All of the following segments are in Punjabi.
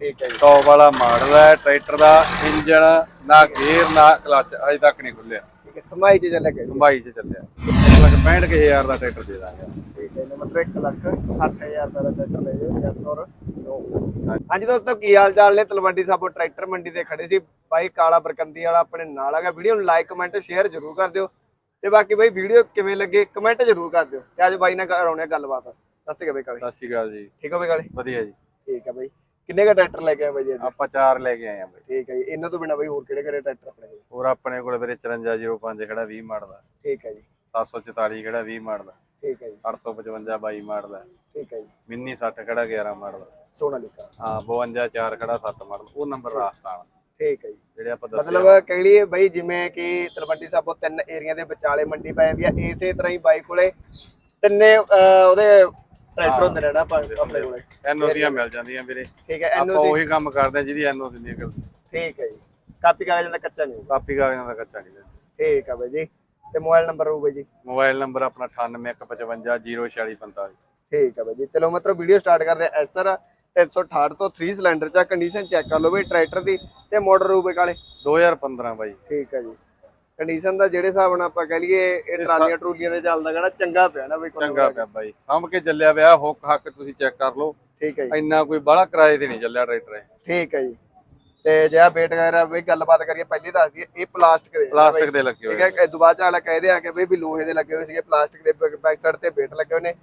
ਠੀਕ ਹੈ ਜੀ। ਟੌਪ ਵਾਲਾ ਮਾਡਲ ਹੈ ਟਰੈਕਟਰ ਦਾ ਇੰਜਨ ਨਾ ਗੇਅਰ ਨਾ ਕਲਚ ਅਜੇ ਤੱਕ ਨਹੀਂ ਖੁੱਲਿਆ। ਠੀਕ ਹੈ ਸਮਾਈ ਚ ਚੱਲਿਆ ਗਿਆ ਜੀ ਸੰਭਾਈ 'ਚ ਚੱਲਿਆ। 165000 ਦਾ ਟਰੈਕਟਰ ਦੇ ਦਾਂਗੇ। ਠੀਕ ਹੈ ਨੰਬਰ 1 ਲੱਖ 60000 ਦਾ ਟਰੈਕਟਰ ਲੈ ਜਾਓ ਔਰ ਨੋ ਹਾਂਜੀ ਦੋਸਤੋ ਕੀ ਹਾਲ ਚਾਲ ਨੇ? ਤਲਵੰਡੀ ਸਾਬੋ ਟਰੈਕਟਰ ਮੰਡੀ ਤੇ ਖੜੇ ਸੀ। ਬਾਈ ਕਾਲਾ ਬਰਕੰਦੀ ਵਾਲਾ ਆਪਣੇ ਨਾਲ ਹੈਗਾ। ਵੀਡੀਓ ਨੂੰ ਲਾਈਕ ਕਮੈਂਟ ਸ਼ੇਅਰ ਜ਼ਰੂਰ ਕਰ ਦਿਓ। ਤੇ ਬਾਕੀ ਬਾਈ ਵੀਡੀਓ ਕਿਵੇਂ ਲੱਗੇ ਕਮੈਂਟ ਜ਼ਰੂਰ ਕਰ ਦਿਓ। ਤੇ ਅੱਜ ਬਾਈ ਨਾਲ ਕਰਾਉਣੇ ਆ ਗੱਲਬਾਤ। ਸਤਿ ਸ਼੍ਰੀ ਅਕਾਲ ਬਾਈ ਕਾਲੇ। ਸਤਿ ਸ਼੍ਰੀ ਅਕਾਲ ਜੀ। ਠੀਕ ਹੋ ਬਾਈ ਕਾਲੇ? ਵਧੀਆ ਜੀ। ਠੀਕ ਹੈ ਬਾਈ। ਕਿੰਨੇ ਕਾ ਟਰੈਕਟਰ ਲੈ ਕੇ ਆਏ ਬਾਈ ਜੀ ਅੱਜ? ਆਪਾਂ ਚਾਰ ਲੈ ਕੇ ਆਏ ਆ ਬਈ। ਠੀਕ ਹੈ ਜੀ ਇਹਨਾਂ ਤੋਂ ਬਿਨਾ ਬਾਈ ਹੋਰ ਕਿਹੜੇ ਕਿਹੜੇ ਟਰੈਕਟਰ ਆਪਣੇ ਕੋਲ? ਹੋਰ ਆਪਣੇ ਕੋਲ ਵੀਰੇ 5405 ਖੜਾ 20 ਮਾਡਲ ਦਾ ਠੀਕ ਹੈ ਜੀ। 744 ਖੜਾ 20 ਮਾਡਲ ਦਾ ਠੀਕ ਹੈ ਜੀ। 855 22 ਮਾਡਲ ਦਾ ਠੀਕ ਹੈ ਜੀ। ਮਿੰਨੀ 60 ਖੜਾ 11 ਮਾਡਲ ਦਾ ਸੋਨਾ ਲਿਖਾ ਹਾਂ 52 4 ਖੜਾ 7 ਮਾਡਲ ਉਹ ਨੰਬਰ ਰਾਜਸਥਾਨ ਠੀਕ ਹੈ ਜੀ। ਜਿਹੜੇ ਆਪਾਂ ਦੱਸੇ ਮਤਲਬ ਕਹਿ ਲਈਏ ਬਈ ਜਿਵੇਂ ਕਿ ਤਲਵੰਡੀ ਸਾਬੋ ਤਿੰਨ ਏਰੀਆ ਦੇ ਵਿਚਾਲੇ ਮੰਡੀ ਪੈ ਜਾਂਦੀ ਆ ਇਸੇ ਤਰ੍ਹਾਂ ਹੀ ਬਾਈ ਕੋਲੇ ਤਿੰਨੇ ਅਹ, ਉਹਦੇ ਟਰੈਕਟਰ ਹੁੰਦੇ ਨੇ ਨਾ ਆਪਾਂ ਆਪਣੇ ਕੋਲੇ। ਐਨਓਸੀਆਂ ਮਿਲ ਜਾਂਦੀਆਂ ਵੀਰੇ। ਠੀਕ ਹੈ ਆਪਾਂ ਐਨਓਸੀ ਉਹੀ ਕੰਮ ਕਰਦੇ ਆ ਜਿਹਦੀ ਐਨਓਸੀ ਨਿਕਲ ਠੀਕ ਹੈ ਜੀ। ਕਾਪੀ ਕਾਗਜ਼ਾਂ ਦਾ ਕੱਚਾ ਨਹੀਂ ਹੋਊਗਾ ਕਾਪੀ ਕਾਗਜ਼ਾਂ ਦਾ ਕੱਚਾ ਨਹੀਂ ਠੀਕ ਹੈ ਬਾਈ ਜੀ। ਤੇ ਮੋਬਾਈਲ ਨੰਬਰ ਹੋਊ ਬਾਈ ਜੀ। ਮੋਬਾਈਲ ਨੰਬਰ ਆਪਣਾ 9815504645 ਠੀਕ ਹੈ ਬਾਈ ਜੀ। ਚਲੋ ਮਤਲਬ ਵੀਡੀਓ ਸਟਾਰਟ ਕਰਦੇ ਆ ਐਸਰ 368 ਤੋਂ 3 ਸਿਲੰਡਰ ਚ ਕੰਡੀਸ਼ਨ ਚੈੱਕ ਕਰ ਲਓ ਬਈ ਟਰੈਕਟਰ ਦੀ ਤੇ ਹੋਊ ਬਈ ਕਾਲੇ। 2015 ਬਾਈ। ਠੀਕ ਹੈ ਜੀ। ਕੰਡੀਸ਼ਨ ਦਾ ਜਿਹੜੇ ਹਿਸਾਬ ਨਾਲ ਆਪਾਂ ਕਹਿ ਲਈਏ ਇਹ ਟਰਾਲੀਆਂ ਟਰੂਲੀਆਂ ਦੇ ਚੱਲਦਾ ਕਿਹੜਾ ਚੰਗਾ ਪਿਆ ਨਾ ਬਈ ਚੰਗਾ ਪਿਆ ਬਾਈ। ਸਾਂਭ ਕੇ ਚੱਲਿਆ ਪਿਆ ਹੁੱਕ ਹੱਕ ਤੁਸੀਂ ਚੈੱਕ ਕਰ ਲਓ। ਠੀਕ ਹੈ ਜੀ। ਇੰਨਾ ਕੋਈ ਬਾਹਲਾ ਕਿਰਾਏ ਤੇ ਨਹੀਂ ਚੱਲਿਆ ਟਰੈਕਟਰ ਇਹ। ਠੀਕ ਹੈ ਜੀ। ਤੇ ਜੇ ਆ ਵੇਟ ਵਗੈਰਾ ਬਈ ਗੱਲਬਾਤ ਕਰੀਏ ਪਹਿਲੀ ਦੱਸ ਦਈਏ ਇਹ ਪਲਾਸਟਿਕ ਦੇ ਪਲਾਸਟਿਕ ਦੇ ਲੱਗੇ ਠੀਕ ਹੋਏ ਹੈ ਇਹ ਦੁਬਾਰਾ ਚਾਲਾ ਕਹਦੇ ਆ ਕਿ ਬਈ ਵੀ ਲੋਹੇ ਦੇ ਲੱਗੇ ਹੋਏ ਸੀਗੇ ਪਲਾਸਟਿਕ ਦੇ ਬੈਕ ਸਾਈਡ ਤੇ ਵੇਟ ਲੱਗੇ ਹੋਏ ਨੇ।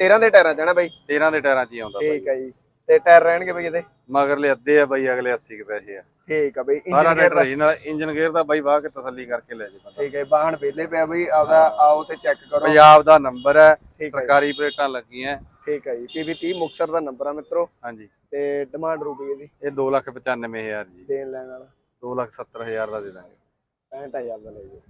13 ਦੇ ਟਾਇਰਾਂ ਚ ਹੈ ਨਾ ਬਈ? 13 ਦੇ ਟਾਇਰਾਂ 'ਚ ਹੀ ਆਉਂਦਾ ਠੀਕ ਹੈ ਜੀ। ਤੇ ਟਾਇਰ ਰਹਿਣਗੇ ਬਈ ਇਹਦੇ? ਮਗਰਲੇ ਅੱਧੇ ਆ ਬਾਈ ਅਗਲੇ 80 ਕੁ ਪੈਸੇ ਆ। ਠੀਕ ਹੈ ਬਈ ਸਾਰਾ ਇੰਜਨ ਟਰੈਕਟਰ ਹੀ ਨਾਲ ਇੰਜਨ ਗੇਅਰ ਦਾ ਬਾਈ ਵਾਹ ਕੇ ਤਸੱਲੀ ਕਰਕੇ ਲੈ ਜੇ ਬੰਦਾ। ਠੀਕ ਹੈ ਵਾਹਣ ਵਿਹਲੇ ਪਿਆ ਬਈ ਆਪਦਾ ਆਓ ਤੇ ਚੈੱਕ ਕਰੋ। ਪੰਜਾਬ ਦਾ ਨੰਬਰ ਹੈ ਹੈ ਜੀ। ਸਰਕਾਰੀ ਪਲੇਟਾਂ ਲੱਗੀਆਂ। ਠੀਕ ਹੈ ਜੀ ਪੀਵੀ 30 ਮੁਕਤਸਰ ਦਾ ਨੰਬਰ ਆ ਮਿੱਤਰੋ। ਹਾਂਜੀ। ਤੇ ਡਿਮਾਂਡ ਰੂਪੀ ਇਹਦੀ। ਇਹ 295000 ਜੀ। ਦੇਣ ਲੈਣ ਵਾਲਾ। 270000 ਦਾ ਦੇ ਦਾਂਗੇ। 65000 ਦਾ ਲੈ ਜਾਓ।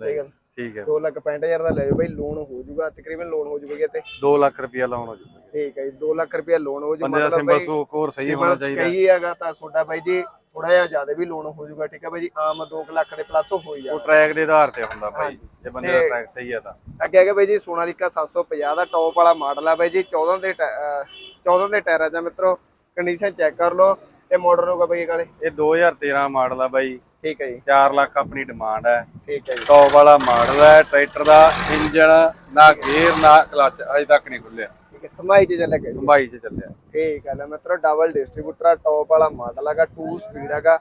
ਸਹੀ ਗੱਲ। ਠੀਕ ਹੈ। 2 ਲੱਖ 65000 ਦਾ ਲੈ ਜਾਓ ਬਈ ਲੋਨ ਹੋ ਜਾਊਗਾ ਤਕਰੀਬਨ ਲੋਨ ਹੋ ਜਾਊਗਾ ਤੇ 2 ਲੱਖ ਰੁਪਇਆ ਲਾਉਣ ਹੋ ਜੂਗਾ ਠੀਕ ਹੈ ਜੀ 2 ਲੱਖ ਰੁਪਏ ਲੋਨ ਹੋ ਜਾਊ। ਬੰਦੇ ਦਾ ਸਿੰਬਲ ਸੂਕ ਹੋਰ ਸਹੀ ਹੋਣਾ ਚਾਹੀਦਾ। ਕਹੀ ਹੈਗਾ ਤਾਂ ਤੁਹਾਡਾ ਬਾਈ ਜੀ ਥੋੜਾ ਜਿਹਾ ਜ਼ਿਆਦਾ ਵੀ ਲੋਨ ਹੋ ਜਾਊਗਾ ਠੀਕ ਹੈ ਬਾਈ ਜੀ ਆਮ 2 ਲੱਖ ਦੇ ਪਲੱਸ ਹੋ ਹੀ ਉਹ ਜਾਊਗਾ। ਟਰੈਕ ਦੇ ਆਧਾਰ ਤੇ ਹੁੰਦਾ ਬਾਈ ਜੇ ਬੰਦੇ ਦਾ ਟਰੈਕ ਸਹੀ ਹੈ ਤਾਂ। ਅੱਗੇ ਹੈਗਾ ਬਾਈ ਜੀ ਸੋਨਾਲੀਕਾ 750 ਦਾ ਟੌਪ ਵਾਲਾ ਮਾਡਲ ਆ ਬਾਈ ਜੀ 14 ਦੇ ਟਾ- ਅਹ 14 ਦੇ ਟਾਇਰਾਂ ਆ ਮਿੱਤਰੋ ਕੰਡੀਸ਼ਨ ਚੈੱਕ ਕਰ ਲਓ ਤੇ ਮਾਡਲ ਹੋਊਗਾ ਬਾਈ ਇਹ ਕਾਲੇ ਇਹ 2013 ਮਾਡਲ ਆ ਬਾਈ। ਠੀਕ ਹੈ ਜੀ। 4 ਲੱਖ ਆਪਣੀ ਡਿਮਾਂਡ ਹੈ। ਠੀਕ ਹੈ ਜੀ। ਟੌਪ ਵਾਲਾ ਮਾਡਲ ਹੈ ਟਰੈਕਟਰ ਦਾ ਇੰਜਨ ਨਾ ਗੇਅਰ ਨਾ ਕਲਚ ਅਜੇ ਤੱਕ ਨਹੀਂ ਖੁੱਲਿਆ। ਠੀਕ ਹੈ ਸਮਾਈ 'ਚ ਚੱਲਿਆ ਗਿਆ ਜੀ। ਸੰਭਾਈ 'ਚ ਚੱਲਿਆ। ਠੀਕ ਹੈ ਲੈ ਮਿੱਤਰੋ ਡਬਲ ਡਿਸਟ੍ਰੀਬਿਊਟਰ ਆ ਟੌਪ ਵਾਲਾ ਮਾਡਲ ਹੈਗਾ 2 ਸਪੀਡ ਹੈਗਾ।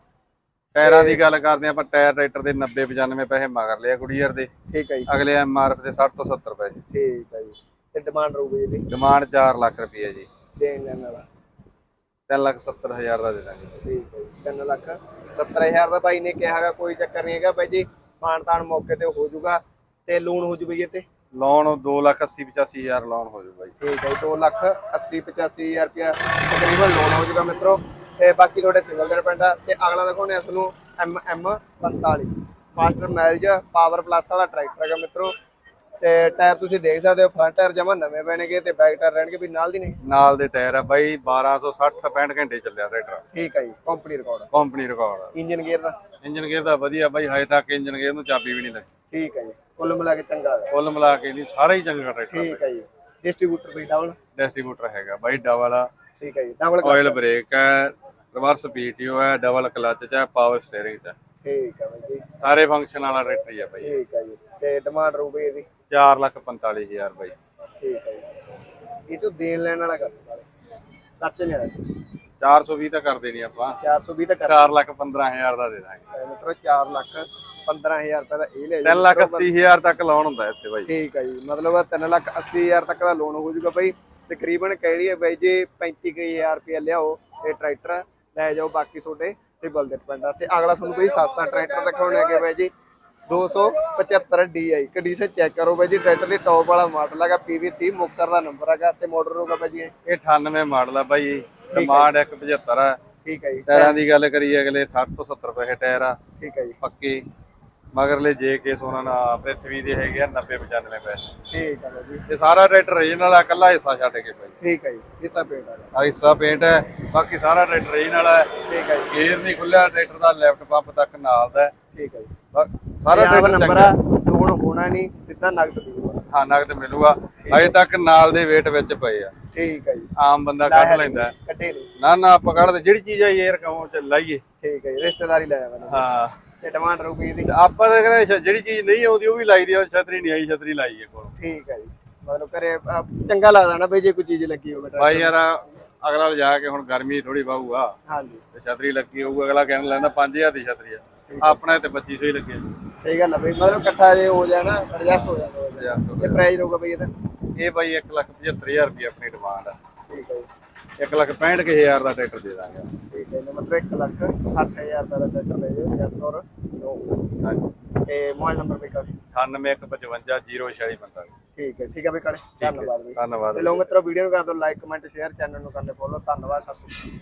ਟਾਇਰਾਂ ਦੀ ਗੱਲ ਕਰਦੇ ਆਪਾਂ ਟਾਇਰ ਟਰੈਕਟਰ ਦੇ 90 95 ਪੈਸੇ ਮਗਰ ਲਿਆ ਗੁੜੀਅਰ ਦੇ। ਠੀਕ ਹੈ ਜੀ। ਅਗਲੇ ਐਮਆਰਐਫ ਦੇ 60 ਤੋਂ 70 ਪੈਸੇ। ਠੀਕ ਹੈ ਜੀ। ਤੇ ਡਿਮਾਂਡ ਰਹੂਗੀ ਇਹਦੀ। ਡਿਮਾਂਡ 4 ਲੱਖ ਰੁਪਏ ਜੀ। ਦੇਣ ਲੈਣ ਵਾਲਾ। 3 ਲੱਖ 70 ਹਜ਼ਾਰ ਦਾ ਦੇ ਦਾਂਗੇ। ਠੀਕ ਹੈ ਜੀ 3 ਲੱਖ 70000 ਦਾ ਬਾਈ ਨੇ ਕਿਹਾ ਹੈਗਾ ਕੋਈ ਚੱਕਰ ਨਹੀਂ ਹੈਗਾ ਬਾਈ ਜੀ ਮਾਨ ਤਾਨ ਮੌਕੇ ਤੇ ਹੋ ਜਾਊਗਾ ਤੇ ਲੋਨ ਹੋ ਜੂਗਾ ਜੀ ਤੇ। ਲੋਨ 2 ਲੱਖ 80 85 ਹਜ਼ਾਰ ਲੋਨ ਹੋ ਜਾਊਗਾ ਜੀ ਠੀਕ ਹੈ 2 ਲੱਖ 80 85000 ਰੁਪਇਆ ਤਕਰੀਬਨ ਲੋਨ ਹੋ ਜਾਊਗਾ ਮਿੱਤਰੋ। ਤੇ ਬਾਕੀ ਤੁਹਾਡੇ ਸਿੰਗਲ ਦੇ ਪਿੰਡ ਆ ਤੇ ਅਗਲਾ ਦਿਖਾਉਣੇ ਆ ਤੁਹਾਨੂੰ ਐਮ ਐਮ 45 ਮਾਸਟਰ ਮੈਲਜ ਪਾਵਰ ਪਲੱਸ ਵਾਲਾ ਟਰੈਕਟਰ ਹੈਗਾ ਮਿੱਤਰੋ। ਤੇ ਟਾਇਰ ਤੁਸੀਂ ਦੇਖ ਸਕਦੇ ਹੋ ਫਰੰਟ ਟਾਇਰ ਜਮਾ ਨਵੇਂ ਪੈਣਗੇ ਤੇ ਬੈਕ ਟਾਇਰ ਰਹਿਣਗੇ ਵੀ ਨਾਲ ਦੀ ਨਹੀਂ? ਨਾਲ ਦੇ ਟਾਇਰ ਆ ਬਾਈ 1260 65 ਘੰਟੇ ਚੱਲਿਆ ਟਰੈਕਟਰ ਠੀਕ ਹੈ ਜੀ company record company record engine gear ਦਾ? ਇੰਜਨ ਗੇਅਰ ਦਾ ਵਧੀਆ ਬਾਈ ਹਜੇ ਤੱਕ ਇੰਜਨ ਗੇਅਰ ਨੂੰ ਚਾਬੀ ਵੀ ਨਹੀਂ ਲੱਗੀ। ਠੀਕ ਹੈ ਜੀ ਕੁੱਲ ਮਿਲਾ ਕੇ ਚੰਗਾ ਹੈ ਕੁੱਲ ਮਿਲਾ ਕੇ ਜੀ ਸਾਰਾ ਹੀ ਚੰਗਾ ਟਰੈਕਟਰ ਠੀਕ ਹੈ ਜੀ। ਡਿਸਟ੍ਰੀਬਿਊਟਰ ਵੀ ਡਬਲ ਡਿਸਟ੍ਰੀਬਿਊਟਰ ਹੈਗਾ ਬਾਈ ਡਬਲ ਆ। ਠੀਕ ਹੈ ਜੀ ਡਬਲ ਆਇਲ ਬ੍ਰੇਕ ਹੈ ਰਿਵਰਸ ਪੀਟੀਓ ਹੈ ਡਬਲ ਕਲਚ ਚ ਹੈ ਪਾਵਰ ਸਟੀਅਰਿੰਗ ਚ ਹੈ। ਠੀਕ ਹੈ ਬਾਈ ਜੀ। ਸਾਰੇ ਫੰਕਸ਼ਨ ਵਾਲਾ ਟਰੈਕਟਰ ਹੀ ਆ ਬਾਈ। ਠੀਕ ਹੈ ਜੀ ਤੇ ਡਿਮਾਂਡ ਰਹੂਗੀ ਇਹਦੀ? 4 ਲੱਖ 45 ਹਜ਼ਾਰ ਬਾਈ। ਠੀਕ ਹੈ ਜੀ। ਇਹ ਤੋਂ ਦੇਣ ਲੈਣ ਵਾਲਾ ਕਰ ਵਾਲੇ। ਕੱਚ ਨਹੀਂ ਆਇਆ 420 ਤਾਂ ਕਰਦੇ ਨਹੀਂ ਆਪਾਂ। 420 ਤਾਂ ਕਰ 4 ਲੱਖ 15 ਹਜ਼ਾਰ ਦਾ ਦੇ ਦਾਂਗੇ। ਮਿੱਤਰੋ 4 ਲੱਖ 15000 ਰੁਪਏ ਦਾ ਇਹ ਲੈ 3 ਲੱਖ 80 ਹਜ਼ਾਰ ਤੱਕ ਲੋਨ ਹੁੰਦਾ ਇੱਥੇ ਬਾਈ। ਠੀਕ ਹੈ ਜੀ। ਮਤਲਬ 3 ਲੱਖ 80000 ਤੱਕ ਦਾ ਲੋਨ ਹੋ ਜਾਊਗਾ ਬਾਈ। ਤਕਰੀਬਨ ਕਹਿ ਲਈਏ ਬਾਈ ਜੀ 35000 ਰੁਪਏ ਲਿਆਓ ਇਹ ਟਰੈਕਟਰ ਲੈ ਜਾਓ ਬਾਕੀ ਤੁਹਾਡੇ ਸਿਬਲ ਦੇ ਆ ਤੇ ਅਗਲਾ ਤੁਹਾਨੂੰ ਕੋਈ ਸਸਤਾ ਟਰੈਕਟਰ ਦਿਖਾਉਣੇ ਹੈਗੇ ਬਾਈ ਜੀ। 275 DI ਕੰਡੀਸ਼ਨ ਚੈੱਕ ਕਰੋ ਬਾਈ ਜੀ ਟਰੈਕਟਰ ਦੇ ਟੌਪ ਵਾਲਾ ਮਾਡਲ ਹੈਗਾ PV30 ਮੁਕਤਸਰ ਦਾ ਨੰਬਰ ਹੈਗਾ ਤੇ ਮਾਡਲ ਹੋਊਗਾ ਬਾਈ ਜੀ ਇਹ। ਇਹ 98 ਮਾਡਲ ਆ ਬਾਈ ਡਿਮਾਂਡ 175 ਆ। ਠੀਕ ਹੈ ਜੀ। ਟਾਇਰਾਂ ਦੀ ਗੱਲ ਕਰੀਏ ਅਗਲੇ 60 ਤੋਂ 70 ਪੈਸੇ ਟਾਇਰ ਆ। ਠੀਕ ਹੈ ਜੀ। ਪੱਕੇ। ਮਗਰਲੇ ਜੇ ਕੇ ਸੋਨਾ ਨਾ ਪ੍ਰਿਥਵੀ ਦੇ ਹੈਗੇ ਆ 90 95 ਪੈਸੇ ਠੀਕ ਹੈ ਜੀ। ਇਹ ਸਾਰਾ ਟਰੈਕਟਰ ਰੀਜਨਲ ਆ ਕੱਲਾ ਹਿੱਸਾ ਛੱਡ ਕੇ ਬਾਈ। ਠੀਕ ਹੈ ਜੀ ਹਿੱਸਾ ਪੇਟ ਹੈਗਾ ਆ ਹਿੱਸਾ ਪੇਂਟ ਹੈ ਬਾਕੀ ਸਾਰਾ ਟਰੈਕਟਰ ਰੀਜਨਲ ਹੈ ਠੀਕ ਹੈ ਜੀ। ਗੇਅਰ ਨਹੀਂ ਖੁੱਲਿਆ ਟਰੈਕਟਰ ਦਾ ਲੈਫਟ ਪੰਪ ਤੱਕ ਨਾਲ ਦਾ। ਠੀਕ ਹੈ ਜੀ। ਸਾਰਾ ਟਰੈਕਟਰ ਨੰਬਰ ਆ ਲੋਨ ਹੋਣਾ ਨਹੀਂ ਸਿੱਧਾ ਨਗਦ ਦੂਗਾ ਹਾਂ ਨਗਦ ਮਿਲੂਗਾ। ਅਜੇ ਤੱਕ ਨਾਲ ਦੇ ਵੇਟ ਵਿੱਚ ਪਏ ਆ। ਠੀਕ ਹੈ ਜੀ। ਆਮ ਬੰਦਾ ਕੱਢ ਲੈਂਦਾ। ਕੱਢੇ ਨਹੀਂ ਨਾ ਨਾ ਆਪਾਂ ਕੱਢਦੇ ਜਿਹੜੀ ਚੀਜ਼ 에ਅਰ ਕਮੋ ਚ ਲਾਈਏ। ਠੀਕ ਹੈ ਜੀ ਰਿਸ਼ਤੇਦਾਰੀ ਲੈ ਆਵਾਂ ਹਾਂ। ਤੇ ਡਿਮਾਂਡ ਰਹੂਗੀ ਇਹਦੀ। ਤੇ ਆਪਾਂ ਤਾਂ ਕਹਿੰਦੇ ਜਿਹੜੀ ਚੀਜ਼ ਨਹੀਂ ਆਉਂਦੀ ਉਹ ਵੀ ਲਾਈ ਦੀ ਆ ਛਤਰੀ ਨਹੀਂ ਆਈ ਛਤਰੀ ਲਾਈ ਹੈ ਕੋਲ। ਠੀਕ ਹੈ ਜੀ। ਮਤਲਬ ਅਹ, ਚੰਗਾ ਲੱਗਦਾ ਨਾ ਬਈ ਜੇ ਕੋਈ ਚੀਜ਼ ਲੱਗੀ ਹੋਵੇ। ਬਾਈ ਯਾਰ ਅਗਲਾ ਲਿਜਾ ਕੇ ਹੁਣ ਗਰਮੀ ਥੋੜੀ ਬਾਹੂ ਆ। ਹਾਂਜੀ। ਤੇ ਛਤਰੀ ਲੱਗੀ ਹੋਊ ਅਗਲਾ ਕਹਿਣ ਲੈਂਦਾ 5000 ਦੀ ਛਤਰੀ ਆ। ਆਪਣੇ ਤੇ 2500 ਹੀ ਲੱਗੇ ਸਹੀ ਗੱਲ ਹੈ ਬਈ ਮਤਲਬ ਇਕੱਠਾ ਜੇ ਹੋ ਜਾਣਾ ਐਡਜਸਟ ਹੋ ਜਾਂਦਾ ਉਹਦਾ। Adjust ਹੋ ਤੇ ਪ੍ਰਾਈਸ ਰਹੂਗਾ ਬਈ ਇਹਦਾ। ਇਹ ਬਾਈ 175000 ਰੁਪਏ ਆਪਣੀ ਡਿਮਾਂਡ ਆ। ਠੀਕ ਹੈ ਜੀ। 165000 ਦਾ ਟਰੈਕਟਰ ਦੇ ਦਾਂਗੇ। ਠੀਕ ਹੈ ਮਤਲਬ 1 ਲੱਖ 60000 ਦਾ ਟਰੈਕਟਰ ਲੈ ਜਾਓ ਨੋ ਹਾਂਜੀ। ਤੇ ਮੋਬਾਈਲ ਨੰਬਰ ਵੀ ਕਰ 98155046 ਠੀਕ ਹੈ ਠੀਕ ਹੈ ਬਈ ਕਰੇ ਧੰਨਵਾਦ ਬਈ। ਧੰਨਵਾਦ। ਲੋਕ ਮਿੱਤਰੋ ਵੀਡੀਓ ਨੂੰ ਕਰ ਦਿਓ ਲਾਈਕ ਕਮੈਂਟ ਸ਼ੇਅਰ ਚੈਨਲ ਨੂੰ ਕਰ ਫੋਲੋ ਧੰਨਵਾਦ ਸਤਿ ਸ਼੍ਰੀ ਅਕਾਲ।